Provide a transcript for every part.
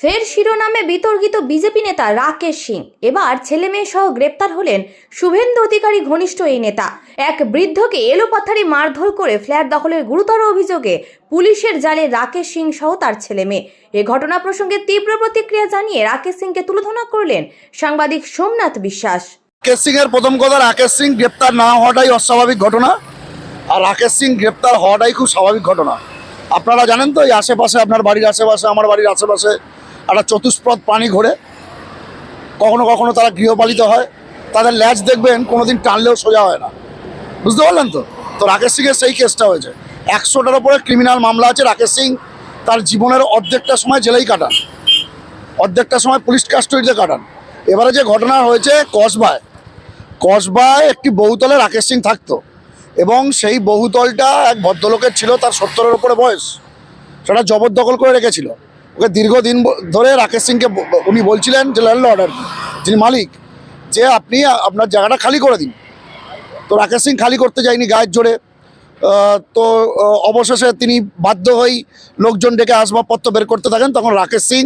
ফের শিরোনামে বিতর্কিত বিজেপি নেতা রাকেশ সিং। এবার ছেলে মেয়ে সহ গ্রেপ্তার হলেন শুভেন্দু অধিকারী ঘনিষ্ঠ এই নেতা। এক বৃদ্ধকে এলোপাথারি মারধর করে ফ্ল্যাট দখলের গুরুতর অভিযোগে পুলিশের জালে রাকেশ সিং সহ তার ছেলে মেয়ে এ ঘটনা প্রসঙ্গে তীব্র প্রতিক্রিয়া জানিয়ে রাকেশ সিংকে তুলোধনা করলেন সাংবাদিক সোমনাথ বিশ্বাস। রাকেশ সিং এর প্রথম কথা, রাকেশ সিং গ্রেপ্তার না হওয়াটাই অস্বাভাবিক ঘটনা। আর রাকেশ সিং গ্রেপ্তার হওয়াটাই খুব স্বাভাবিক ঘটনা। আপনারা জানেন তো, এই আশেপাশে, আপনার বাড়ির আশেপাশে, আমার বাড়ির আশেপাশে একটা চতুষ্পদ প্রাণী ঘোরে। কখনো কখনো তারা গৃহপালিত হয়। তাদের ল্যাজ দেখবেন, কোনোদিন টানলেও সোজা হয় না। বুঝতে পারলেন তো? তো রাকেশ সিংয়ের সেই কেসটা হয়েছে। একশোটার ওপরে ক্রিমিনাল মামলা আছে রাকেশ সিং। তার জীবনের অর্ধেকটা সময় জেলেই কাটান। অর্ধেকটা সময় পুলিশ কাস্টডিতে কাটান। এবারে যে ঘটনা হয়েছে কসবায়। কসবায় একটি বহুতলে রাকেশ সিং থাকতো। এবং সেই বহুতলটা এক ভদ্রলোকের ছিল, তার সত্তরের উপরে বয়স। সেটা জবরদখল করে রেখেছিল। ওকে দীর্ঘদিন ধরে রাকেশ সিংকে উনি বলছিলেন যে ল্যান্ডলর্ড অর্ডার যিনি মালিক, যে আপনি আপনার জায়গাটা খালি করে দিন। তো রাকেশ সিং খালি করতে যায়নি গায়ের জোরে। তো অবশেষে তিনি বাধ্য হয়েই লোকজন ডেকে আসবাবপত্র বের করতে থাকেন। তখন রাকেশ সিং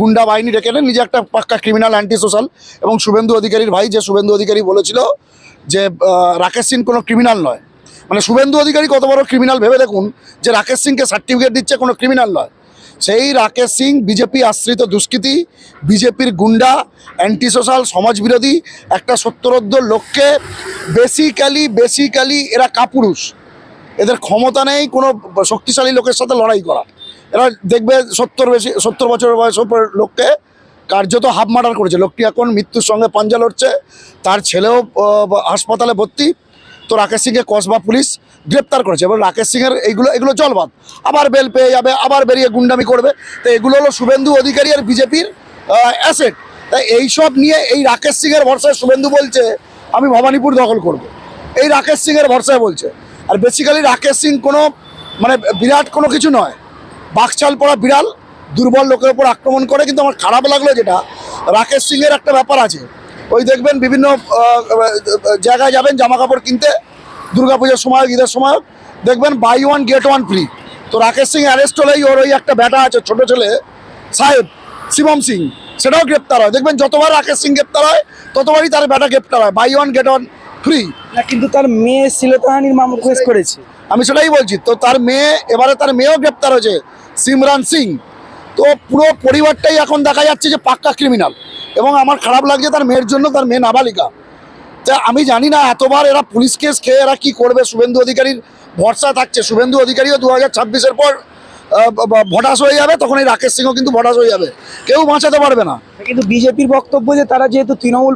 গুন্ডা বাহিনী ডেকে নেন। নিজে একটা পাক্কা ক্রিমিনাল অ্যান্টি সোশ্যাল এবং শুভেন্দু অধিকারীর ভাই, যে শুভেন্দু অধিকারী বলেছিল যে রাকেশ সিং কোনো ক্রিমিনাল নয়। মানে শুভেন্দু অধিকারী কত বড় ক্রিমিনাল ভেবে দেখুন যে রাকেশ সিংকে সার্টিফিকেট দিচ্ছে কোনো ক্রিমিনাল নয়। সেই রাকেশ সিং, বিজেপি আশ্রিত দুষ্কৃতী, বিজেপির গুন্ডা অ্যান্টি সোশ্যাল সমাজবিরোধী, একটা সত্তরোদ্ধ লোককে বেসিক্যালি বেসিক্যালি এরা কাপুরুষ। এদের ক্ষমতা নেই কোনো শক্তিশালী লোকের সাথে লড়াই করা এরা দেখবে সত্তর বেশি, সত্তর বছরের বয়স লোককে কার্যত হাফ মার্ডার করেছে। লোকটি এখন মৃত্যুর সঙ্গে পাঞ্জা লড়ছে। তার ছেলেও হাসপাতালে ভর্তি। তো রাকেশ সিংকে কসবা পুলিশ গ্রেপ্তার করেছে এবং রাকেশ সিংয়ের এইগুলো, এগুলো জলবাদ। আবার বেল পেয়ে যাবে, আবার বেরিয়ে গুন্ডামি করবে। তো এগুলো হলো শুভেন্দু অধিকারী আর বিজেপির অ্যাসেট তাই এইসব নিয়ে এই রাকেশ সিংয়ের ভরসায় শুভেন্দু বলছে, আমি ভবানীপুর দখল করব। এই রাকেশ সিংয়ের ভরসায় বলছে। আর বেসিক্যালি রাকেশ সিং কোনো মানে বিরাট কোনো কিছু নয়। বাকচাল পড়া বিড়াল, দুর্বল লোকের উপর আক্রমণ করে, কিন্তু আমার খারাপ লাগল যেটা, রাকেশ সিংয়ের একটা ব্যাপার আছে। ওই দেখবেন বিভিন্ন জায়গায় যাবেন জামা কাপড় কিনতে দুর্গাপূজার সময় ঈদের সময় দেখবেন buy one get one free তো রাকেশ সিং অ্যারেস্ট হলেই ওর ওই একটা ব্যাটা আছে ছোট ছেলে সাহেব শিবম সিং সেটাও গ্রেপ্তার হয়। দেখবেন যতবার রাকেশ সিং গ্রেপ্তার হয় ততবারই তার ব্যাটা গ্রেপ্তার হয় buy one get one free না কিন্তু তার মেয়ে শ্লীলতাহানির মামলা কেস করেছে। আমি সেটাই বলছি তো তার মেয়ে এবারে তার মেয়েও গ্রেপ্তার হয়েছে সিমরান সিং। তো পুরো পরিবারটাই এখন দেখা যাচ্ছে যে পাক্কা ক্রিমিনাল এবং আমার খারাপ লাগছে তার মেয়ের জন্য তার মেয়ে নাবালিকা। তা আমি জানি না এতবার এরা পুলিশ কেস খেয়ে এরা কী করবে? শুভেন্দু অধিকারীর ভরসা থাকছে। শুভেন্দু অধিকারীও দু হাজার ছাব্বিশের পর ভটাস হয়ে যাবে তখন এই রাকেশ সিংও কিন্তু ভটাস হয়ে যাবে। কেউ বাঁচাতে পারবে না। কিন্তু বিজেপির বক্তব্য যে তারা যেহেতু তৃণমূল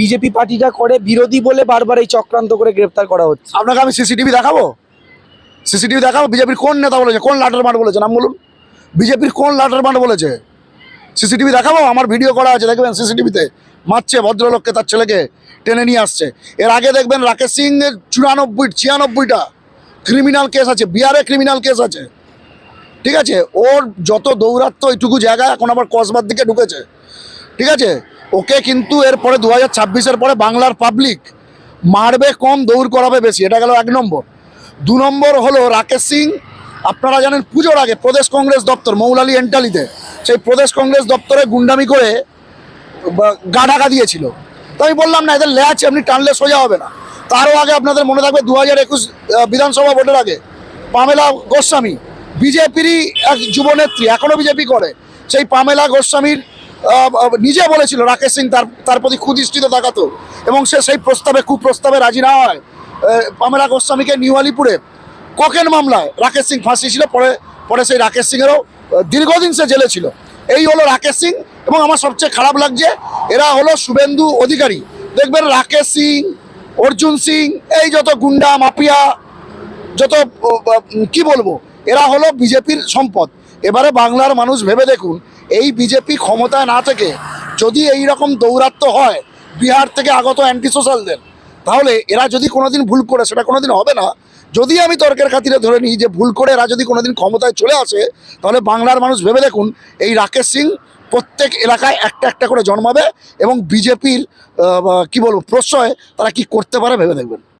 বিজেপি পার্টিটা করে বিরোধী বলে বারবার এই চক্রান্ত করে গ্রেপ্তার করা হচ্ছে। আপনাকে আমি সিসিটিভি দেখাবো? সিসিটিভি দেখাবো? বিজেপির কোন নেতা বলেছে? কোন লাটের মাঠ বলেছে? নাম বলুন। বিজেপির কোন লাটের মাঠ বলেছে? সিসিটিভি দেখাবো? আমার ভিডিও করা আছে দেখবেন সিসিটিভিতে। মারছে, ভদ্রলোককে তার ছেলেকে টেনে নিয়ে আসছে। এর আগে দেখবেন রাকেশ সিং এর চুরানব্বই, ছিয়ানব্বইটা ক্রিমিনাল কেস আছে বিহারে ক্রিমিনাল কেস আছে। ঠিক আছে? ওর যত দৌরাত্ম এইটুকু জায়গা এখন আবার কসবার দিকে ঢুকেছে। ঠিক আছে? ওকে কিন্তু এরপরে দু হাজার ছাব্বিশের পরে বাংলার পাবলিক মারবে, কম দৌড় করাবে বেশি। এটা গেল এক নম্বর। দু নম্বর হলো রাকেশ সিং, আপনারা জানেন পুজোর আগে প্রদেশ কংগ্রেস দপ্তর, মৌলালি এন্টালিতে, সেই প্রদেশ কংগ্রেস দপ্তরে গুন্ডামি করে গা ঢাকা দিয়েছিল। তো আমি বললাম, না, এদের ল্যাচ এমনি টানলে সোজা হবে না। তারও আগে আপনাদের মনে থাকবে দু হাজার একুশ বিধানসভা ভোটের আগে পামেলা গোস্বামী, বিজেপিরই এক যুবনেত্রী এখনও বিজেপি করে, সেই পামেলা গোস্বামীর নিজে বলেছিল, রাকেশ সিং তার তার প্রতি কুদৃষ্টিত তাকাতো এবং সে সেই প্রস্তাবে, কুপ্রস্তাবে রাজি না হয়। পামেলা গোস্বামীকে নিউ আলিপুরে ককেন মামলায় রাকেশ সিং ফাঁসি ছিল পরে পরে সেই রাকেশ সিংয়েরও দীর্ঘদিন সে জেলে ছিল। এই হলো রাকেশ সিং এবং আমার সবচেয়ে খারাপ লাগছে, এরা হলো শুভেন্দু অধিকারী। দেখবেন রাকেশ সিং, অর্জুন সিং, এই যত গুন্ডা, মাফিয়া, যত কি বলব, এরা হলো বিজেপির সম্পদ। এবারে বাংলার মানুষ ভেবে দেখুন, এই বিজেপি ক্ষমতায় না থেকে যদি এই রকম দৌরাত্ম হয়, বিহার থেকে আগত অ্যান্টি সোশ্যালদের তাহলে এরা যদি কোনোদিন ভুল করে, সেটা কোনোদিন হবে না। যদি আমি তর্কের খাতিরে ধরে নিই যে ভুল করে এরা যদি কোনোদিন ক্ষমতায় চলে আসে, তাহলে বাংলার মানুষ ভেবে দেখুন, এই রাকেশ সিং প্রত্যেক এলাকায় একটা একটা করে জন্মাবে এবং বিজেপির কি বলব, প্রশ্রয় তারা কি করতে পারে ভেবে দেখবেন।